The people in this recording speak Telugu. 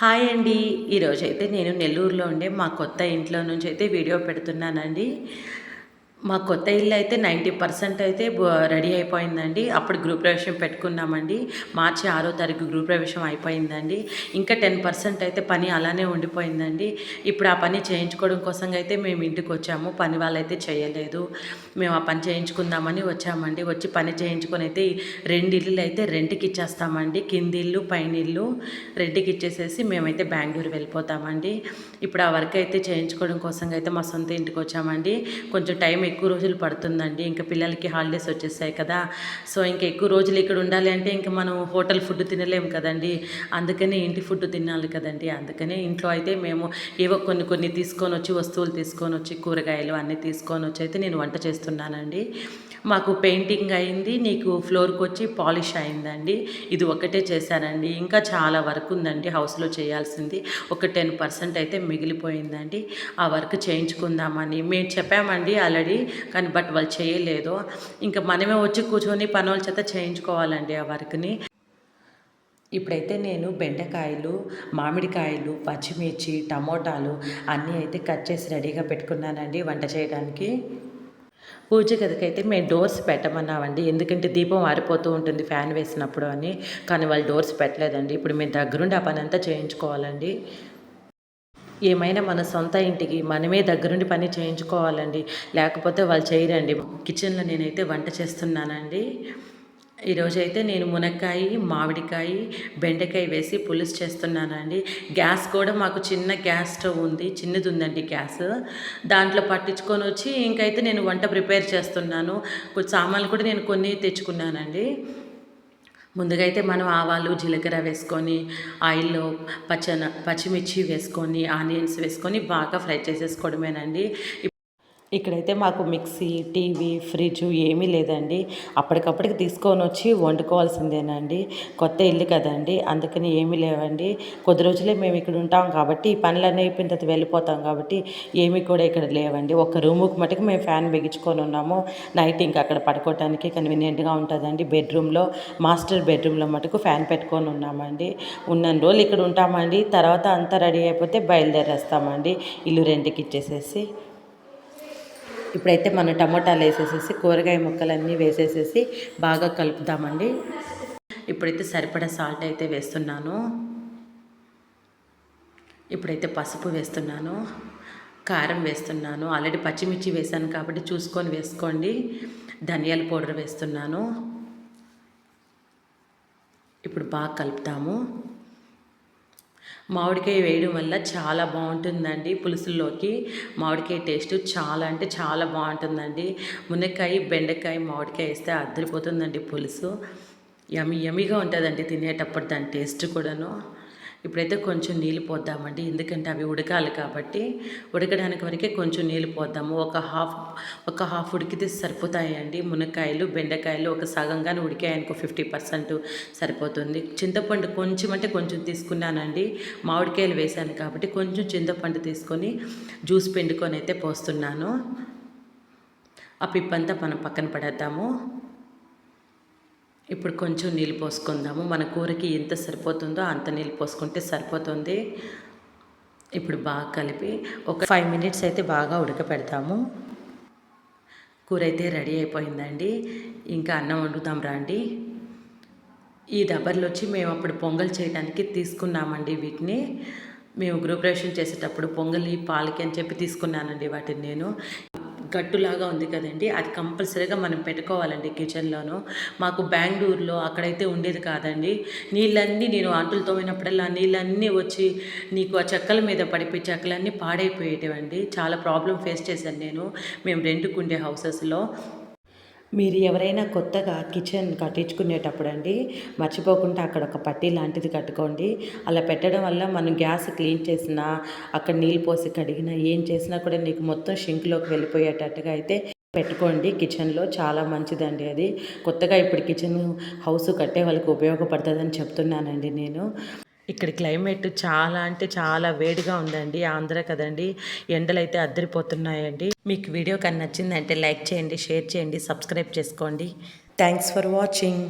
హాయ్ అండి. ఈరోజు అయితే నేను నెల్లూరులో ఉండే మా కొత్త ఇంట్లో నుంచి అయితే వీడియో పెడుతున్నానండి. మా కొత్త ఇల్లు అయితే నైంటీ పర్సెంట్ అయితే రెడీ అయిపోయిందండి. అప్పుడు గృహ ప్రవేశం పెట్టుకున్నామండి. మార్చి ఆరో తారీఖు గృహ ప్రవేశం అయిపోయిందండి. ఇంకా టెన్ పర్సెంట్ అయితే పని అలానే ఉండిపోయిందండి. ఇప్పుడు ఆ పని చేయించుకోవడం కోసం అయితే మేము ఇంటికి వచ్చాము. పని వాళ్ళైతే చేయలేదు. మేము ఆ పని చేయించుకుందామని వచ్చామండి. వచ్చి పని చేయించుకొని అయితే రెండు ఇల్లులు అయితే రెంట్కి ఇచ్చేస్తామండి. కింది ఇల్లు పైన ఇల్లు రెంట్కి ఇచ్చేసేసి మేమైతే బెంగళూరు వెళ్ళిపోతామండి. ఇప్పుడు ఆ వర్క్ అయితే చేయించుకోవడం కోసం అయితే మా సొంత ఇంటికి వచ్చామండి. కొంచెం టైం ఎక్కువ రోజులు పడుతుందండి. ఇంకా పిల్లలకి హాలిడేస్ వచ్చేసాయి కదా. సో ఇంకా ఎక్కువ రోజులు ఇక్కడ ఉండాలి అంటే ఇంకా మనం హోటల్ ఫుడ్ తినలేము కదండి. అందుకనే ఇంటి ఫుడ్ తినాలి కదండి. అందుకనే ఇంట్లో అయితే మేము ఏవో కొన్ని కొన్ని తీసుకొని వచ్చి వస్తువులు తీసుకొని వచ్చి కూరగాయలు అన్నీ తీసుకొని వచ్చి అయితే నేను వంట చేస్తున్నానండి. మాకు పెయింటింగ్ అయింది నీకు ఫ్లోర్కి వచ్చి పాలిష్ అయిందండి. ఇది ఒకటే చేశానండి. ఇంకా చాలా వర్క్ ఉందండి హౌస్లో చేయాల్సింది. ఒక టెన్ పర్సెంట్ అయితే మిగిలిపోయిందండి. ఆ వర్క్ చేయించుకుందామని. మేము చెప్పామండి ఆల్రెడీ కానీ బట్ వాళ్ళు చేయలేదు. ఇంకా మనమే వచ్చి కూర్చొని పనుల చేత చేయించుకోవాలండి ఆ వర్క్ని. ఇప్పుడైతే నేను బెండకాయలు మామిడికాయలు పచ్చిమిర్చి టమోటాలు అన్నీ అయితే కట్ చేసి రెడీగా పెట్టుకున్నానండి వంట చేయడానికి. పూజ గదికైతే మేము డోర్స్ పెట్టమన్నామండి. ఎందుకంటే దీపం ఆరిపోతూ ఉంటుంది ఫ్యాన్ వేసినప్పుడు అని. కానీ వాళ్ళు డోర్స్ పెట్టలేదండి. ఇప్పుడు మేము దగ్గరుండి ఆ పని అంతా చేయించుకోవాలండి. ఏమైనా మన సొంత ఇంటికి మనమే దగ్గరుండి పని చేయించుకోవాలండి. లేకపోతే వాళ్ళు చేయరండి. కిచెన్లో నేనైతే వంట చేస్తున్నానండి. ఈరోజు అయితే నేను మునక్కాయ మామిడికాయ బెండకాయ వేసి పులుసు చేస్తున్నానండి. గ్యాస్ కూడా మాకు చిన్న గ్యాస్ స్టవ్ ఉంది చిన్నది ఉందండి గ్యాస్. దాంట్లో పట్టించుకొని వచ్చి ఇంకైతే నేను వంట ప్రిపేర్ చేస్తున్నాను. సామాన్లు కూడా నేను కొన్ని తెచ్చుకున్నానండి. ముందుగా అయితే మనం ఆవాలు జీలకర్ర వేసుకొని ఆయిల్లో పచ్చన పచ్చిమిర్చి వేసుకొని ఆనియన్స్ వేసుకొని బాగా ఫ్రై చేసేసుకోవడమేనండి. ఇక్కడైతే మాకు మిక్సీ టీవీ ఫ్రిడ్జ్ ఏమీ లేదండి. అప్పటికప్పటికి తీసుకొని వచ్చి వండుకోవాల్సిందేనండి. కొత్త ఇల్లు కదండి అందుకని ఏమీ లేవండి. కొద్ది రోజులే మేము ఇక్కడ ఉంటాం కాబట్టి ఈ పనులన్నీ అయిపోయిన తర్వాత వెళ్ళిపోతాం కాబట్టి ఏమీ కూడా ఇక్కడ లేవండి. ఒక రూముకి మటుకు మేము ఫ్యాన్ బిగించుకొని ఉన్నాము. నైట్ ఇంకా అక్కడ పడుకోవడానికి కన్వీనియంట్గా ఉంటుందండి. బెడ్రూమ్లో మాస్టర్ బెడ్రూమ్లో మటుకు ఫ్యాన్ పెట్టుకొని ఉన్నామండి. ఉన్న రోజులు ఇక్కడ ఉంటామండి. తర్వాత అంతా రెడీ అయిపోతే బయలుదేరేస్తామండి. ఇల్లు రెంట్కి ఇచ్చేసేసి. ఇప్పుడైతే మనం టమోటాలు వేసేసేసి కూరగాయ ముక్కలన్నీ వేసేసేసి బాగా కలుపుదామండి. ఇప్పుడైతే సరిపడా సాల్ట్ అయితే వేస్తున్నాను. ఇప్పుడైతే పసుపు వేస్తున్నాను. కారం వేస్తున్నాను. ఆల్రెడీ పచ్చిమిర్చి వేసాను కాబట్టి చూసుకొని వేసుకోండి. ధనియాల పౌడర్ వేస్తున్నాను. ఇప్పుడు బాగా కలుపుతాము. మామిడికాయ వేయడం వల్ల చాలా బాగుంటుందండి పులుసుల్లోకి మామిడికాయ టేస్ట్ చాలా అంటే చాలా బాగుంటుందండి. మునక్కాయ బెండకాయ మామిడికాయ వేస్తే అద్దరిపోతుందండి పులుసు. యమి యమిగా ఉంటుందండి తినేటప్పుడు దాని టేస్ట్ కూడాను. ఇప్పుడైతే కొంచెం నీళ్ళు పోద్దామండి. ఎందుకంటే అవి ఉడకాలి కాబట్టి ఉడకడానికి వరకే కొంచెం నీళ్ళు పోద్దాము. ఒక హాఫ్ ఒక హాఫ్ ఉడికితే సరిపోతాయండి. మునక్కాయలు బెండకాయలు ఒక సగంగానే ఉడికాయనుకో ఫిఫ్టీ పర్సెంట్ సరిపోతుంది. చింతపండు కొంచెం అంటే కొంచెం తీసుకున్నానండి. మామిడికాయలు వేశాను కాబట్టి కొంచెం చింతపండు తీసుకొని జ్యూస్ పిండుకొని అయితే పోస్తున్నాను. ఆ పిప్పంతా మనం పక్కన పడేద్దాము. ఇప్పుడు కొంచెం నీళ్ళు పోసుకుందాము. మన కూరకి ఎంత సరిపోతుందో అంత నీళ్ళు పోసుకుంటే సరిపోతుంది. ఇప్పుడు బాగా కలిపి ఒక ఫైవ్ మినిట్స్ అయితే బాగా ఉడకపెడతాము. కూర అయితే రెడీ అయిపోయిందండి. ఇంకా అన్నం వండుతాం రండి. ఈ దబ్బర్లు వచ్చి మేము అప్పుడు పొంగల్ చేయడానికి తీసుకున్నామండి వీటిని. మేము గృహప్రవేశం చేసేటప్పుడు పొంగలి పాలకి అని చెప్పి తీసుకున్నానండి వాటిని నేను. గట్టులాగా ఉంది కదండి. అది కంపల్సరీగా మనం పెట్టుకోవాలండి కిచెన్లోను. మాకు బెంగళూరులో అక్కడైతే ఉండేది కాదండి. నీళ్ళన్నీ నేను అంటులు తోమినప్పుడల్లా నీళ్ళన్నీ వచ్చి నీకు ఆ చెక్కల మీద పడిపోయి చెక్కలన్నీ పాడైపోయేటివండి. చాలా ప్రాబ్లం ఫేస్ చేశాను నేను. మేము రెంట్కుండే హౌసెస్లో. మీరు ఎవరైనా కొత్తగా కిచెన్ కట్టించుకునేటప్పుడు అండి మర్చిపోకుండా అక్కడ ఒక పట్టీ లాంటిది కట్టుకోండి. అలా పెట్టడం వల్ల మనం గ్యాస్ క్లీన్ చేసినా అక్కడ నీళ్ళు పోసి కడిగినా ఏం చేసినా కూడా నీకు మొత్తం షింక్లోకి వెళ్ళిపోయేటట్టుగా అయితే పెట్టుకోండి. కిచెన్లో చాలా మంచిదండి అది. కొత్తగా ఇప్పుడు కిచెన్ హౌస్ కట్టే వాళ్ళకి ఉపయోగపడుతుందని చెప్తున్నానండి నేను. ఇక్కడ క్లైమేట్ చాలా అంటే చాలా వేడిగా ఉందండి ఆంధ్ర కదండి. ఎండలు అయితే అద్దరిపోతున్నాయండి. మీకు వీడియో కానీ నచ్చిందంటే లైక్ చేయండి షేర్ చేయండి సబ్స్క్రైబ్ చేసుకోండి. Thanks for watching